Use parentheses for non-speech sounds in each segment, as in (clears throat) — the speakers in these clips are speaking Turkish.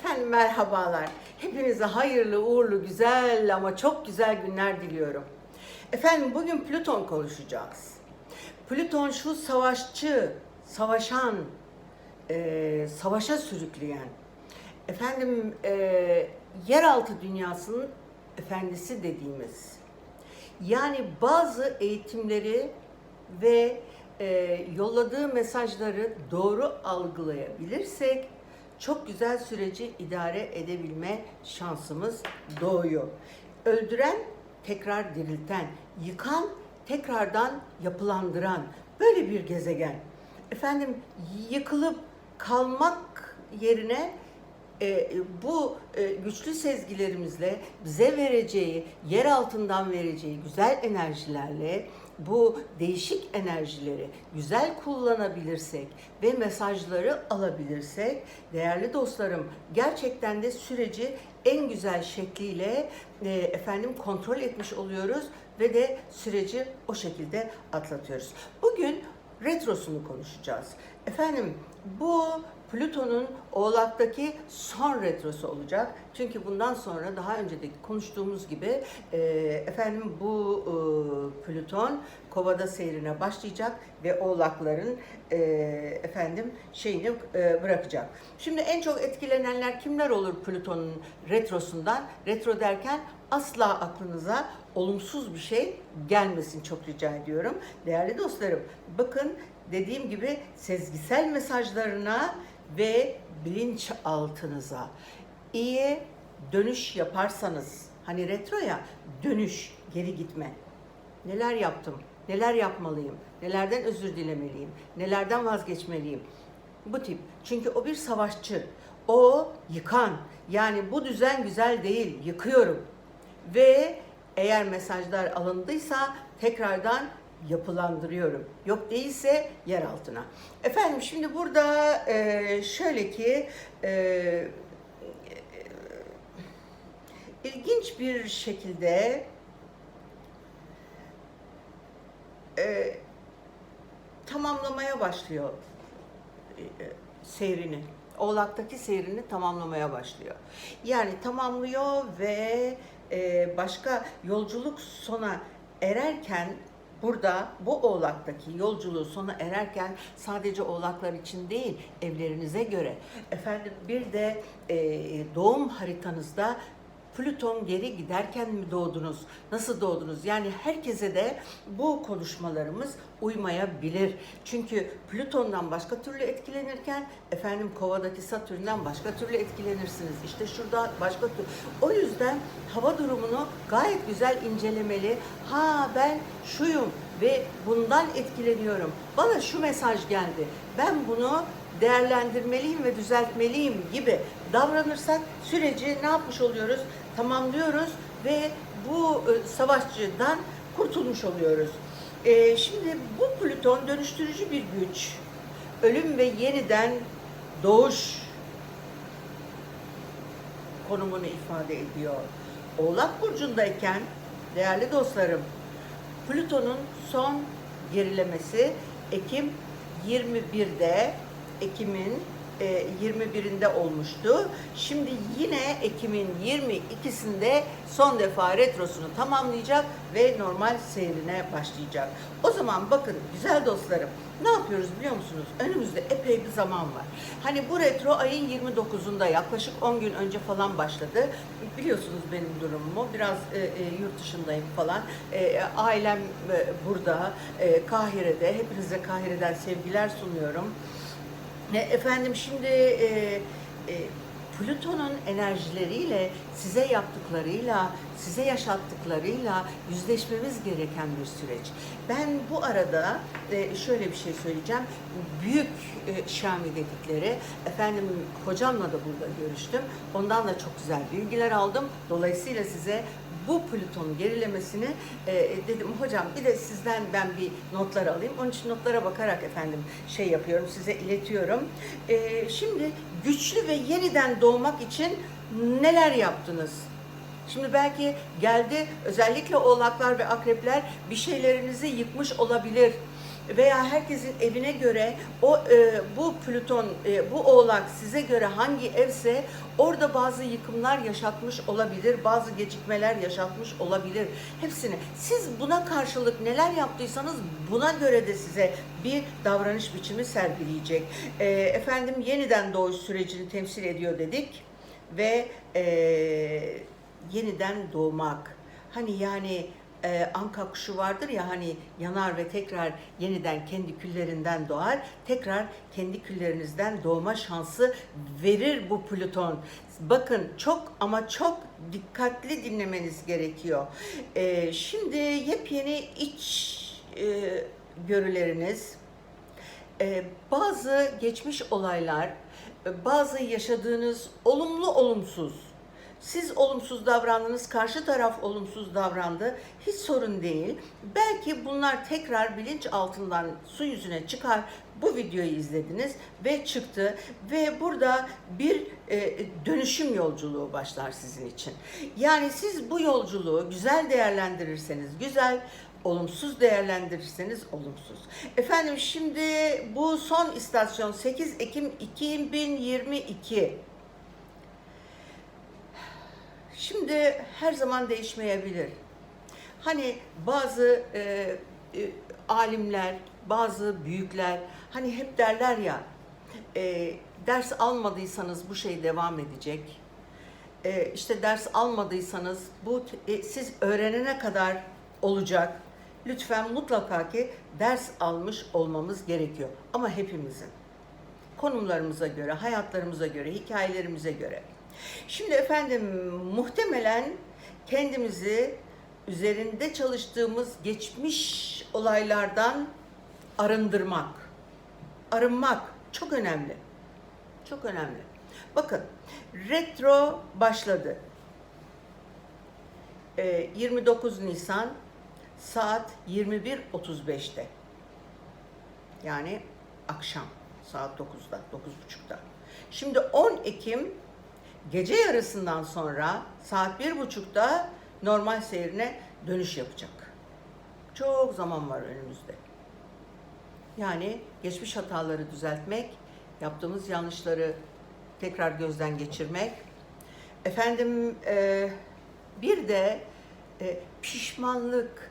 Efendim merhabalar. Hepinize hayırlı, uğurlu, güzel ama çok güzel günler diliyorum. Efendim bugün Plüton konuşacağız. Plüton şu savaşçı, savaşan, e, savaşa sürükleyen, efendim e, yeraltı dünyasının efendisi dediğimiz. Yani bazı eğitimleri ve e, yolladığı mesajları doğru algılayabilirsek çok güzel süreci idare edebilme şansımız doğuyor. Öldüren tekrar dirilten, yıkan tekrardan yapılandıran böyle bir gezegen. Efendim yıkılıp kalmak yerine e, bu e, güçlü sezgilerimizle bize vereceği, yer altından vereceği güzel enerjilerle bu değişik enerjileri güzel kullanabilirsek ve mesajları alabilirsek değerli dostlarım gerçekten de süreci en güzel şekliyle e, efendim kontrol etmiş oluyoruz ve de süreci o şekilde atlatıyoruz. Bugün retrosunu konuşacağız. Efendim bu Plüton'un Oğlak'taki son retrosu olacak. Çünkü bundan sonra daha önce de konuştuğumuz gibi e, efendim bu e, Plüton Kovada seyrine başlayacak ve Oğlakların e, efendim şeyini e, bırakacak. Şimdi en çok etkilenenler kimler olur Plüton'un retrosundan? Retro derken asla aklınıza olumsuz bir şey gelmesin çok rica ediyorum. Değerli dostlarım bakın dediğim gibi sezgisel mesajlarına ve bilinçaltınıza iyi dönüş yaparsanız hani retro ya dönüş geri gitme. Neler yaptım? Neler yapmalıyım? Nelerden özür dilemeliyim? Nelerden vazgeçmeliyim? Bu tip. Çünkü o bir savaşçı. O yıkan. Yani bu düzen güzel değil. Yıkıyorum. Ve eğer mesajlar alındıysa tekrardan yapılandırıyorum. Yok değilse yer altına. Efendim şimdi burada e, şöyle ki e, ilginç bir şekilde e, tamamlamaya başlıyor e, seyrini. Oğlak'taki seyrini tamamlamaya başlıyor. Yani tamamlıyor ve e, başka yolculuk sona ererken burada bu oğlaktaki yolculuğu sona ererken sadece oğlaklar için değil evlerinize göre. Efendim bir de e, doğum haritanızda Plüton geri giderken mi doğdunuz? Nasıl doğdunuz? Yani herkese de bu konuşmalarımız uymayabilir. Çünkü Plüton'dan başka türlü etkilenirken efendim Kova'daki Satürn'den başka türlü etkilenirsiniz. İşte şurada başka türlü. O yüzden hava durumunu gayet güzel incelemeli. Ha ben şuyum ve bundan etkileniyorum. Bana şu mesaj geldi. Ben bunu değerlendirmeliyim ve düzeltmeliyim gibi davranırsak süreci ne yapmış oluyoruz? Tamamlıyoruz ve bu e, savaşçıdan kurtulmuş oluyoruz. E, şimdi bu Plüton dönüştürücü bir güç. Ölüm ve yeniden doğuş konumunu ifade ediyor. Oğlak Burcu'ndayken değerli dostlarım Plüton'un son gerilemesi Ekim 21'de Ekim'in e, 21'inde olmuştu. Şimdi yine Ekim'in 22'sinde son defa retrosunu tamamlayacak ve normal seyrine başlayacak. O zaman bakın güzel dostlarım ne yapıyoruz biliyor musunuz? Önümüzde epey bir zaman var. Hani bu retro ayın 29'unda yaklaşık 10 gün önce falan başladı. Biliyorsunuz benim durumumu. Biraz e, e, yurt dışındayım falan. E, ailem e, burada, e, Kahire'de. Hepinize Kahire'den sevgiler sunuyorum. Efendim şimdi e, e, Plüton'un enerjileriyle, size yaptıklarıyla, size yaşattıklarıyla yüzleşmemiz gereken bir süreç. Ben bu arada e, şöyle bir şey söyleyeceğim. Büyük e, Şami dedikleri, efendim hocamla da burada görüştüm. Ondan da çok güzel bilgiler aldım. Dolayısıyla size bu Plüton gerilemesini e, dedim hocam bir de sizden ben bir notlar alayım. Onun için notlara bakarak efendim şey yapıyorum size iletiyorum. E, şimdi güçlü ve yeniden doğmak için neler yaptınız? Şimdi belki geldi özellikle oğlaklar ve akrepler bir şeylerinizi yıkmış olabilir. Veya herkesin evine göre o e, bu Plüton, e, bu oğlak size göre hangi evse orada bazı yıkımlar yaşatmış olabilir, bazı gecikmeler yaşatmış olabilir. Hepsini. Siz buna karşılık neler yaptıysanız buna göre de size bir davranış biçimi sergileyecek. E, efendim yeniden doğuş sürecini temsil ediyor dedik ve e, yeniden doğmak. Hani yani e, anka kuşu vardır ya hani yanar ve tekrar yeniden kendi küllerinden doğar. Tekrar kendi küllerinizden doğma şansı verir bu Plüton. Bakın çok ama çok dikkatli dinlemeniz gerekiyor. E, şimdi yepyeni iç e, görüleriniz, e, bazı geçmiş olaylar, e, bazı yaşadığınız olumlu olumsuz, siz olumsuz davrandınız, karşı taraf olumsuz davrandı, hiç sorun değil. Belki bunlar tekrar bilinç altından su yüzüne çıkar. Bu videoyu izlediniz ve çıktı ve burada bir e, dönüşüm yolculuğu başlar sizin için. Yani siz bu yolculuğu güzel değerlendirirseniz güzel, olumsuz değerlendirirseniz olumsuz. Efendim şimdi bu son istasyon 8 Ekim 2022. Şimdi her zaman değişmeyebilir. Hani bazı e, e, alimler, bazı büyükler hani hep derler ya e, ders almadıysanız bu şey devam edecek. E, işte ders almadıysanız bu e, siz öğrenene kadar olacak. Lütfen mutlaka ki ders almış olmamız gerekiyor. Ama hepimizin konumlarımıza göre, hayatlarımıza göre, hikayelerimize göre. Şimdi efendim muhtemelen kendimizi üzerinde çalıştığımız geçmiş olaylardan arındırmak, arınmak çok önemli. Çok önemli. Bakın retro başladı. Ee, 29 Nisan saat 21.35'te. Yani akşam saat 9'da, 9.30'da. Şimdi 10 Ekim gece yarısından sonra saat 1.30'da normal seyrine dönüş yapacak. Çok zaman var önümüzde. Yani geçmiş hataları düzeltmek, yaptığımız yanlışları tekrar gözden geçirmek. Efendim e, bir de e, pişmanlık.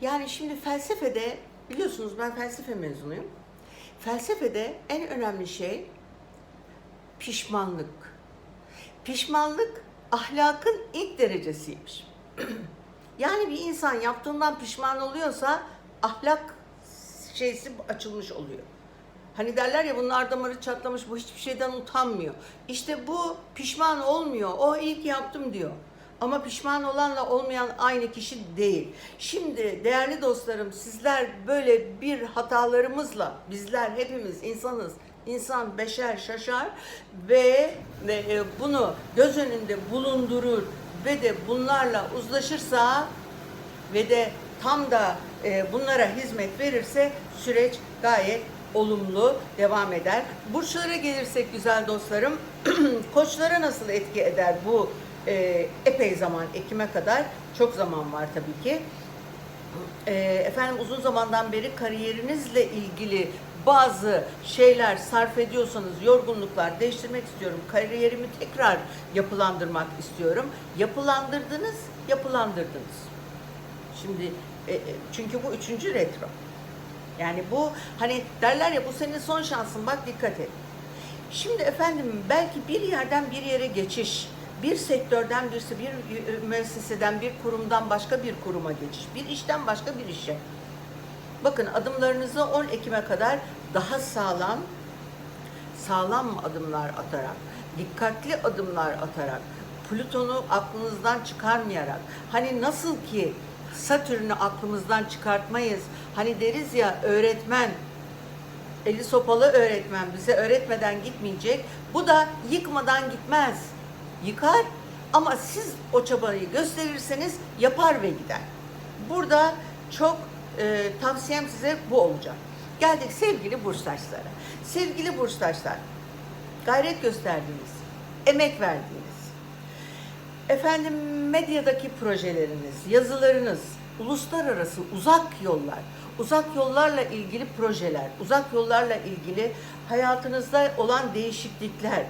Yani şimdi felsefede biliyorsunuz ben felsefe mezunuyum. Felsefede en önemli şey pişmanlık. Pişmanlık ahlakın ilk derecesiymiş. (clears throat) yani bir insan yaptığından pişman oluyorsa ahlak şeysi açılmış oluyor. Hani derler ya bunlar damarı çatlamış bu hiçbir şeyden utanmıyor. İşte bu pişman olmuyor. O iyi ki yaptım diyor. Ama pişman olanla olmayan aynı kişi değil. Şimdi değerli dostlarım sizler böyle bir hatalarımızla bizler hepimiz insanız. İnsan beşer şaşar ve e, bunu göz önünde bulundurur ve de bunlarla uzlaşırsa ve de tam da e, bunlara hizmet verirse süreç gayet olumlu devam eder. Burçlara gelirsek güzel dostlarım, (clears throat) koçlara nasıl etki eder bu e, epey zaman Ekim'e kadar çok zaman var tabii ki. E, efendim uzun zamandan beri kariyerinizle ilgili bazı şeyler sarf ediyorsanız yorgunluklar değiştirmek istiyorum. Kariyerimi tekrar yapılandırmak istiyorum. Yapılandırdınız, yapılandırdınız. Şimdi e, e, çünkü bu üçüncü retro. Yani bu hani derler ya bu senin son şansın bak dikkat et. Şimdi efendim belki bir yerden bir yere geçiş, bir sektörden birisi, bir müesseseden, bir kurumdan başka bir kuruma geçiş, bir işten başka bir işe. Bakın adımlarınızı 10 Ekim'e kadar daha sağlam, sağlam adımlar atarak, dikkatli adımlar atarak, Plüton'u aklınızdan çıkarmayarak, hani nasıl ki Satürn'ü aklımızdan çıkartmayız. Hani deriz ya öğretmen, eli sopalı öğretmen bize öğretmeden gitmeyecek. Bu da yıkmadan gitmez. Yıkar ama siz o çabayı gösterirseniz yapar ve gider. Burada çok e, tavsiyem size bu olacak. Geldik sevgili burçtaşlara. Sevgili burçtaşlar, gayret gösterdiniz, emek verdiniz. Efendim medyadaki projeleriniz, yazılarınız, uluslararası uzak yollar, uzak yollarla ilgili projeler, uzak yollarla ilgili hayatınızda olan değişiklikler.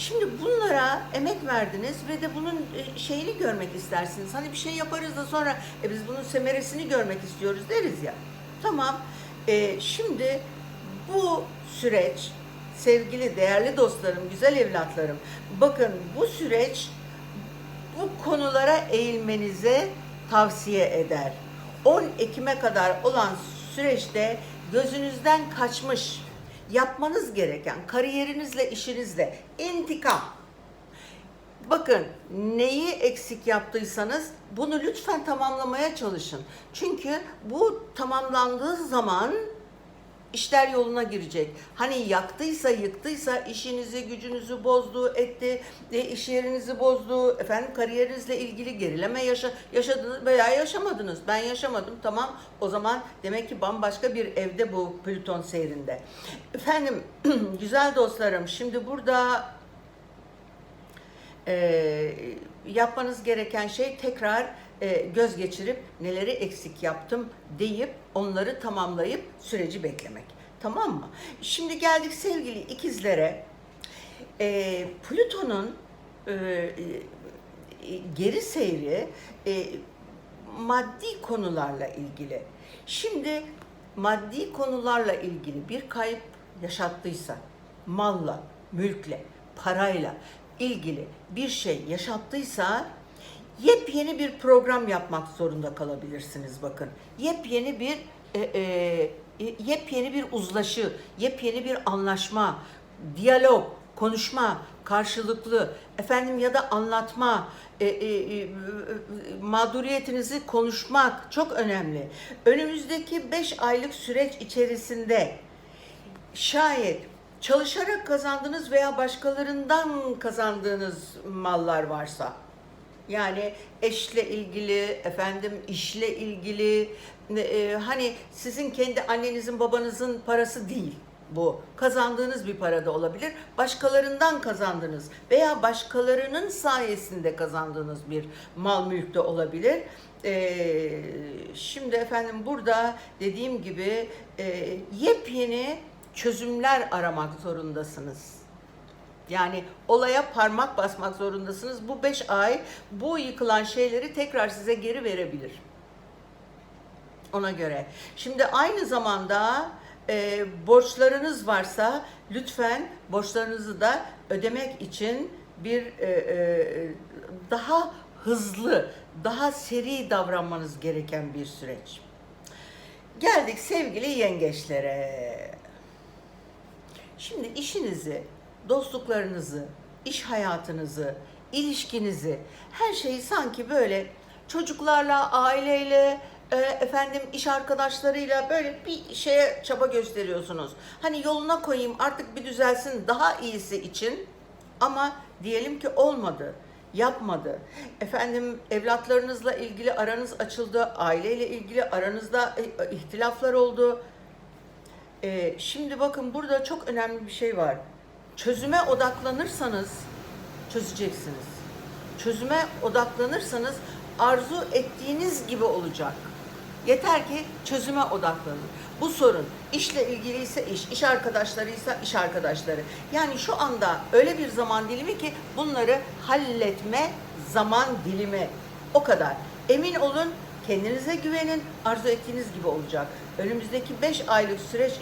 Şimdi bunlara emek verdiniz ve de bunun e, şeyini görmek istersiniz. Hani bir şey yaparız da sonra e, biz bunun semeresini görmek istiyoruz deriz ya. Tamam. E, şimdi bu süreç sevgili değerli dostlarım, güzel evlatlarım. Bakın bu süreç bu konulara eğilmenize tavsiye eder. 10 Ekim'e kadar olan süreçte gözünüzden kaçmış, yapmanız gereken kariyerinizle, işinizle intikam. Bakın neyi eksik yaptıysanız bunu lütfen tamamlamaya çalışın. Çünkü bu tamamlandığı zaman işler yoluna girecek. Hani yaktıysa, yıktıysa, işinizi, gücünüzü bozdu, etti, e, iş yerinizi bozdu, efendim kariyerinizle ilgili gerileme yaşa, yaşadınız veya yaşamadınız. Ben yaşamadım, tamam. O zaman demek ki bambaşka bir evde bu Plüton seyrinde. Efendim, (clears throat) güzel dostlarım, şimdi burada e, yapmanız gereken şey tekrar e, göz geçirip neleri eksik yaptım deyip onları tamamlayıp süreci beklemek. Tamam mı? Şimdi geldik sevgili ikizlere. E, Plüton'un e, e, geri seyri e, maddi konularla ilgili. Şimdi maddi konularla ilgili bir kayıp yaşattıysa, malla, mülkle, parayla ilgili bir şey yaşattıysa yepyeni bir program yapmak zorunda kalabilirsiniz bakın. Yepyeni bir e, e, yepyeni bir uzlaşı, yepyeni bir anlaşma, diyalog, konuşma, karşılıklı, efendim ya da anlatma, e, e, e, mağduriyetinizi konuşmak çok önemli. Önümüzdeki 5 aylık süreç içerisinde şayet çalışarak kazandığınız veya başkalarından kazandığınız mallar varsa yani eşle ilgili, efendim işle ilgili, e, hani sizin kendi annenizin babanızın parası değil bu. Kazandığınız bir para da olabilir. Başkalarından kazandığınız veya başkalarının sayesinde kazandığınız bir mal mülk de olabilir. Ee, şimdi efendim burada dediğim gibi e, yepyeni çözümler aramak zorundasınız. Yani olaya parmak basmak zorundasınız. Bu beş ay bu yıkılan şeyleri tekrar size geri verebilir. Ona göre. Şimdi aynı zamanda e, borçlarınız varsa lütfen borçlarınızı da ödemek için bir e, e, daha hızlı, daha seri davranmanız gereken bir süreç. Geldik sevgili yengeçlere. Şimdi işinizi, dostluklarınızı, iş hayatınızı, ilişkinizi, her şeyi sanki böyle çocuklarla, aileyle, e, efendim iş arkadaşlarıyla böyle bir şeye çaba gösteriyorsunuz. Hani yoluna koyayım artık bir düzelsin daha iyisi için ama diyelim ki olmadı yapmadı. Efendim evlatlarınızla ilgili aranız açıldı, aileyle ilgili aranızda e, ihtilaflar oldu. E, şimdi bakın burada çok önemli bir şey var. Çözüme odaklanırsanız çözeceksiniz. Çözüme odaklanırsanız arzu ettiğiniz gibi olacak. Yeter ki çözüme odaklanın. Bu sorun işle ilgiliyse iş, iş arkadaşlarıysa iş arkadaşları. Yani şu anda öyle bir zaman dilimi ki bunları halletme zaman dilimi. O kadar. Emin olun kendinize güvenin, arzu ettiğiniz gibi olacak. Önümüzdeki 5 aylık süreç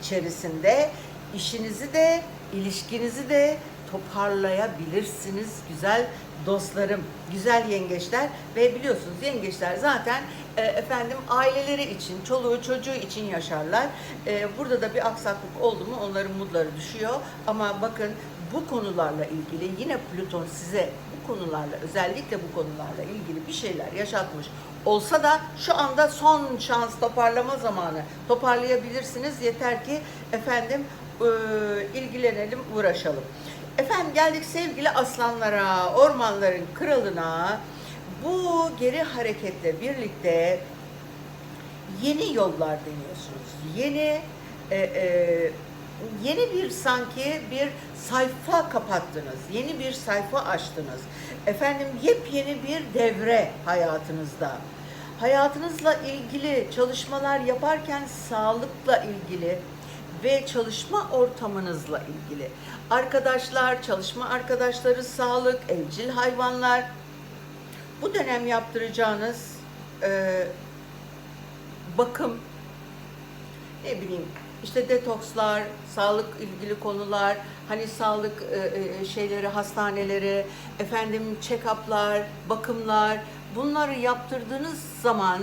içerisinde işinizi de, ilişkinizi de toparlayabilirsiniz güzel dostlarım, güzel yengeçler. Ve biliyorsunuz yengeçler zaten e, efendim aileleri için, çoluğu çocuğu için yaşarlar. E, burada da bir aksaklık oldu mu onların mutları düşüyor. Ama bakın bu konularla ilgili yine Plüton size bu konularla özellikle bu konularla ilgili bir şeyler yaşatmış olsa da şu anda son şans toparlama zamanı. Toparlayabilirsiniz. Yeter ki efendim ilgilenelim uğraşalım. Efendim geldik sevgili aslanlara, ormanların kralına. Bu geri hareketle birlikte yeni yollar deniyorsunuz. Yeni e, e, yeni bir sanki bir sayfa kapattınız. Yeni bir sayfa açtınız. Efendim yepyeni bir devre hayatınızda. hayatınızla ilgili çalışmalar yaparken sağlıkla ilgili ve çalışma ortamınızla ilgili. Arkadaşlar, çalışma arkadaşları, sağlık, evcil hayvanlar. Bu dönem yaptıracağınız e, bakım, ne bileyim işte detokslar, sağlık ilgili konular, hani sağlık e, e, şeyleri, hastaneleri, efendim check-up'lar, bakımlar bunları yaptırdığınız zaman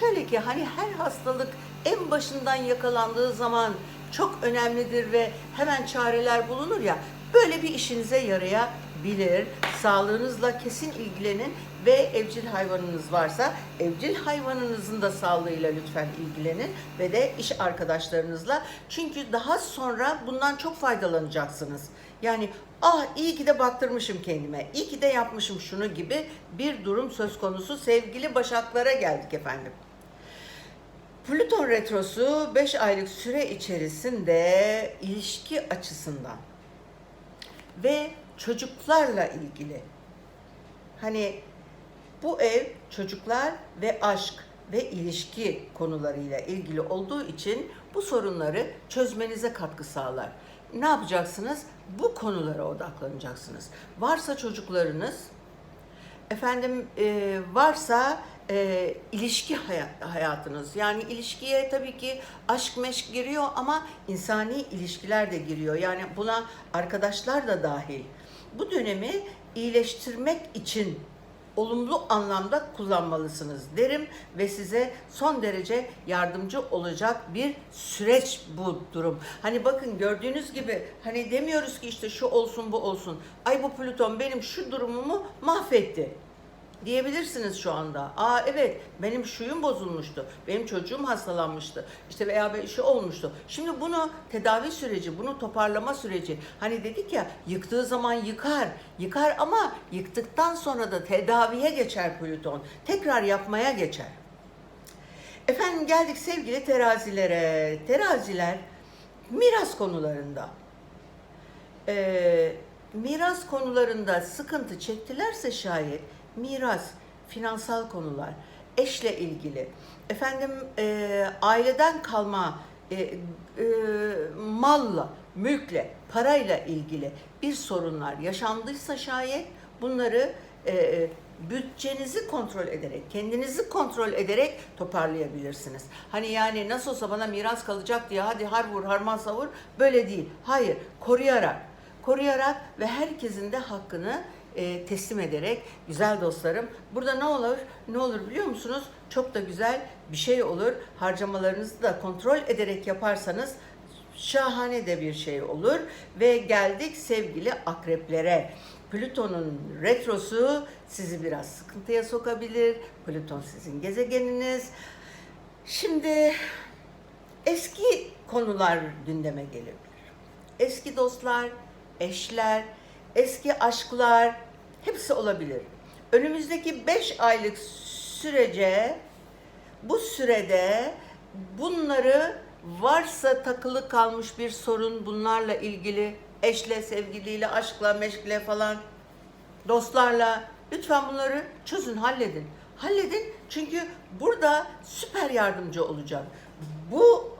şöyle ki hani her hastalık en başından yakalandığı zaman çok önemlidir ve hemen çareler bulunur ya böyle bir işinize yarayabilir. Sağlığınızla kesin ilgilenin ve evcil hayvanınız varsa evcil hayvanınızın da sağlığıyla lütfen ilgilenin ve de iş arkadaşlarınızla. Çünkü daha sonra bundan çok faydalanacaksınız. Yani ah iyi ki de baktırmışım kendime, iyi ki de yapmışım şunu gibi bir durum söz konusu. Sevgili başaklara geldik efendim. Plüton retrosu 5 aylık süre içerisinde ilişki açısından ve çocuklarla ilgili hani bu ev çocuklar ve aşk ve ilişki konularıyla ilgili olduğu için bu sorunları çözmenize katkı sağlar. Ne yapacaksınız? Bu konulara odaklanacaksınız. Varsa çocuklarınız, efendim e, varsa e, ilişki haya- hayatınız. Yani ilişkiye tabii ki aşk meşk giriyor ama insani ilişkiler de giriyor. Yani buna arkadaşlar da dahil. Bu dönemi iyileştirmek için olumlu anlamda kullanmalısınız derim ve size son derece yardımcı olacak bir süreç bu durum. Hani bakın gördüğünüz gibi hani demiyoruz ki işte şu olsun bu olsun. Ay bu Plüton benim şu durumumu mahvetti diyebilirsiniz şu anda. Aa evet benim şuyum bozulmuştu. Benim çocuğum hastalanmıştı. İşte veya bir şey olmuştu. Şimdi bunu tedavi süreci, bunu toparlama süreci. Hani dedik ya yıktığı zaman yıkar. Yıkar ama yıktıktan sonra da tedaviye geçer Plüton. Tekrar yapmaya geçer. Efendim geldik sevgili terazilere. Teraziler miras konularında. Ee, miras konularında sıkıntı çektilerse şayet miras, finansal konular, eşle ilgili, efendim e, aileden kalma e, e, malla, mülkle, parayla ilgili bir sorunlar yaşandıysa şayet bunları e, bütçenizi kontrol ederek, kendinizi kontrol ederek toparlayabilirsiniz. Hani yani nasıl olsa bana miras kalacak diye hadi har vur harman savur böyle değil. Hayır, koruyarak, koruyarak ve herkesin de hakkını e, teslim ederek güzel dostlarım. Burada ne olur? Ne olur biliyor musunuz? Çok da güzel bir şey olur. Harcamalarınızı da kontrol ederek yaparsanız şahane de bir şey olur ve geldik sevgili akreplere. Plüton'un retrosu sizi biraz sıkıntıya sokabilir. Plüton sizin gezegeniniz. Şimdi eski konular gündeme gelebilir. Eski dostlar, eşler, eski aşklar hepsi olabilir. Önümüzdeki 5 aylık sürece bu sürede bunları varsa takılı kalmış bir sorun bunlarla ilgili eşle, sevgiliyle, aşkla, meşkle falan dostlarla lütfen bunları çözün, halledin. Halledin çünkü burada süper yardımcı olacak. Bu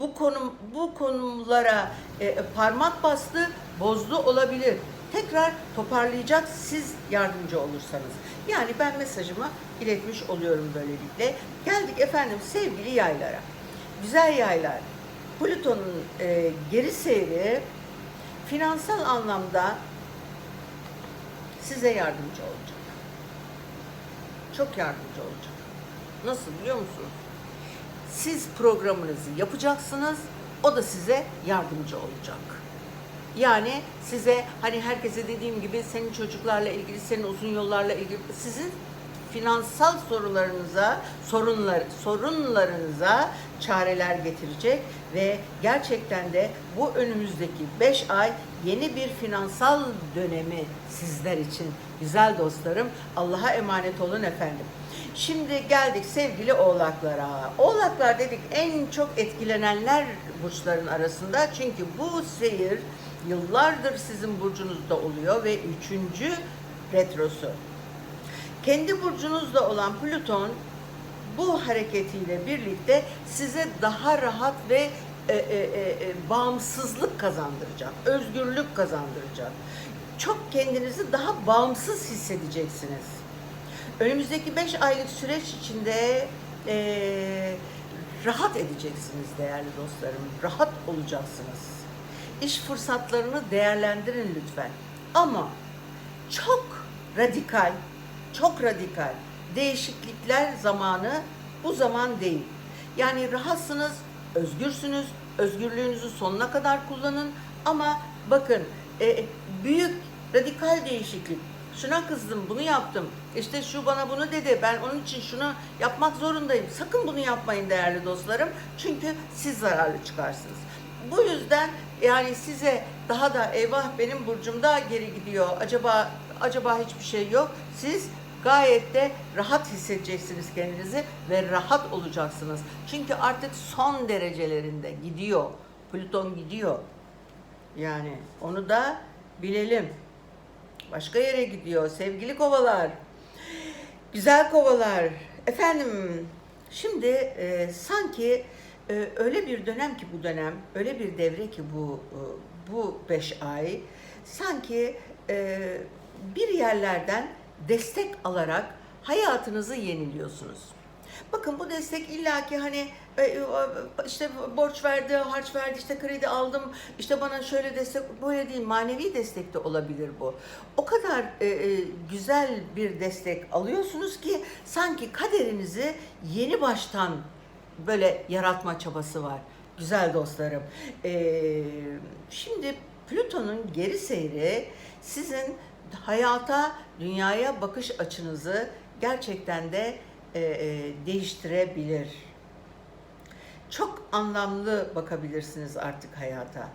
bu konum bu konulara e, parmak bastı, bozdu olabilir. Tekrar toparlayacak siz yardımcı olursanız. Yani ben mesajımı iletmiş oluyorum böylelikle. Geldik efendim sevgili yaylara. Güzel yaylar. Plüton'un e, geri seyri finansal anlamda size yardımcı olacak. Çok yardımcı olacak. Nasıl biliyor musunuz? Siz programınızı yapacaksınız, o da size yardımcı olacak. Yani size hani herkese dediğim gibi senin çocuklarla ilgili, senin uzun yollarla ilgili sizin finansal sorularınıza, sorunlar sorunlarınıza çareler getirecek ve gerçekten de bu önümüzdeki 5 ay yeni bir finansal dönemi sizler için güzel dostlarım. Allah'a emanet olun efendim. Şimdi geldik sevgili oğlaklara. Oğlaklar dedik en çok etkilenenler burçların arasında. Çünkü bu seyir yıllardır sizin burcunuzda oluyor ve üçüncü retrosu. Kendi burcunuzda olan Plüton bu hareketiyle birlikte size daha rahat ve e, e, e, e, bağımsızlık kazandıracak, özgürlük kazandıracak. Çok kendinizi daha bağımsız hissedeceksiniz. Önümüzdeki 5 aylık süreç içinde e, rahat edeceksiniz değerli dostlarım. Rahat olacaksınız. İş fırsatlarını değerlendirin lütfen. Ama çok radikal, çok radikal değişiklikler zamanı bu zaman değil. Yani rahatsınız, özgürsünüz, özgürlüğünüzü sonuna kadar kullanın ama bakın e, büyük radikal değişiklik. Şuna kızdım, bunu yaptım. İşte şu bana bunu dedi. Ben onun için şunu yapmak zorundayım. Sakın bunu yapmayın değerli dostlarım. Çünkü siz zararlı çıkarsınız. Bu yüzden yani size daha da eyvah benim burcumda geri gidiyor. Acaba acaba hiçbir şey yok. Siz gayet de rahat hissedeceksiniz kendinizi ve rahat olacaksınız. Çünkü artık son derecelerinde gidiyor. Plüton gidiyor. Yani onu da bilelim. Başka yere gidiyor sevgili kovalar. Güzel kovalar. Efendim şimdi e, sanki e, öyle bir dönem ki bu dönem, öyle bir devre ki bu e, bu beş ay sanki e, bir yerlerden destek alarak hayatınızı yeniliyorsunuz. Bakın bu destek illaki hani e, e, işte borç verdi, harç verdi, işte kredi aldım, işte bana şöyle destek, böyle değil manevi destek de olabilir bu. O kadar e, e, güzel bir destek alıyorsunuz ki sanki kaderinizi yeni baştan böyle yaratma çabası var. Güzel dostlarım. E, şimdi Plüton'un geri seyri sizin hayata, dünyaya bakış açınızı gerçekten de e, e, değiştirebilir. Çok anlamlı bakabilirsiniz artık hayata.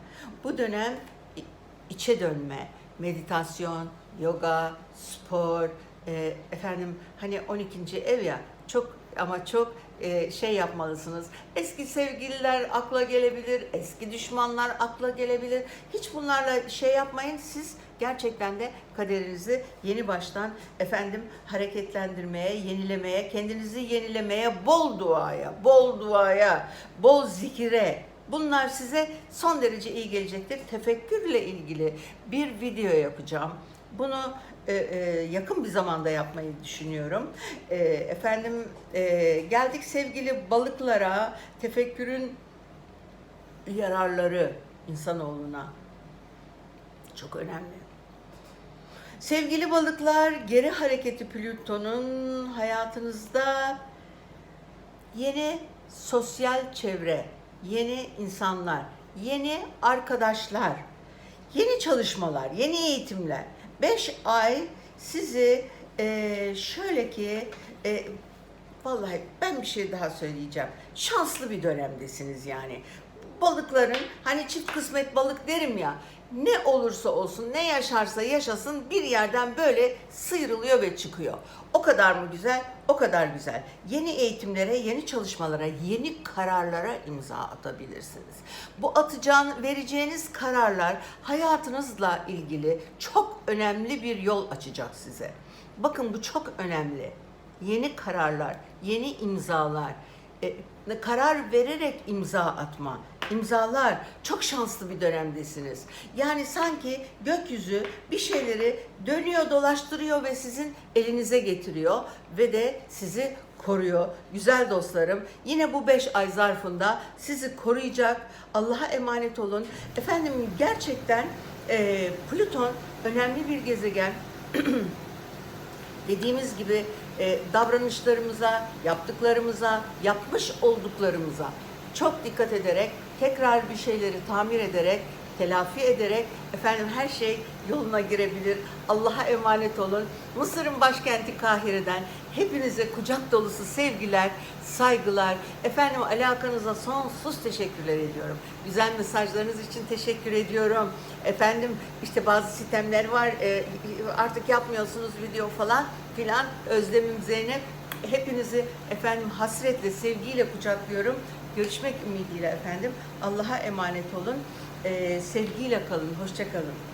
Bu dönem içe dönme, meditasyon, yoga, spor, e, efendim hani 12. ev ya çok ama çok e, şey yapmalısınız. Eski sevgililer akla gelebilir, eski düşmanlar akla gelebilir. Hiç bunlarla şey yapmayın. Siz gerçekten de kaderinizi yeni baştan efendim hareketlendirmeye, yenilemeye, kendinizi yenilemeye, bol duaya, bol duaya, bol zikire Bunlar size son derece iyi gelecektir. Tefekkürle ilgili bir video yapacağım. Bunu e, e, yakın bir zamanda yapmayı düşünüyorum. E, efendim e, geldik sevgili balıklara. Tefekkürün yararları insanoğluna çok önemli. Sevgili balıklar, geri hareketi Plüton'un hayatınızda yeni sosyal çevre, yeni insanlar, yeni arkadaşlar, yeni çalışmalar, yeni eğitimler. 5 ay sizi eee, şöyle ki eee, vallahi ben bir şey daha söyleyeceğim. Şanslı bir dönemdesiniz yani. Balıkların hani çift kısmet balık derim ya. Ne olursa olsun, ne yaşarsa yaşasın bir yerden böyle sıyrılıyor ve çıkıyor. O kadar mı güzel? O kadar güzel. Yeni eğitimlere, yeni çalışmalara, yeni kararlara imza atabilirsiniz. Bu atacağın, vereceğiniz kararlar hayatınızla ilgili çok önemli bir yol açacak size. Bakın bu çok önemli. Yeni kararlar, yeni imzalar, e, karar vererek imza atma, imzalar. Çok şanslı bir dönemdesiniz. Yani sanki gökyüzü bir şeyleri dönüyor, dolaştırıyor ve sizin elinize getiriyor ve de sizi koruyor. Güzel dostlarım, yine bu beş ay zarfında sizi koruyacak. Allah'a emanet olun. Efendim gerçekten e, Plüton önemli bir gezegen. (clears throat) dediğimiz gibi e, davranışlarımıza, yaptıklarımıza, yapmış olduklarımıza çok dikkat ederek, tekrar bir şeyleri tamir ederek, telafi ederek efendim her şey yoluna girebilir. Allah'a emanet olun. Mısır'ın başkenti Kahire'den hepinize kucak dolusu sevgiler, saygılar. Efendim alakanıza sonsuz teşekkürler ediyorum. Güzel mesajlarınız için teşekkür ediyorum. Efendim işte bazı sistemler var e, artık yapmıyorsunuz video falan filan. Özlemim Zeynep. Hepinizi efendim hasretle, sevgiyle kucaklıyorum. Görüşmek ümidiyle efendim. Allah'a emanet olun. Ee, sevgiyle kalın. Hoşça kalın.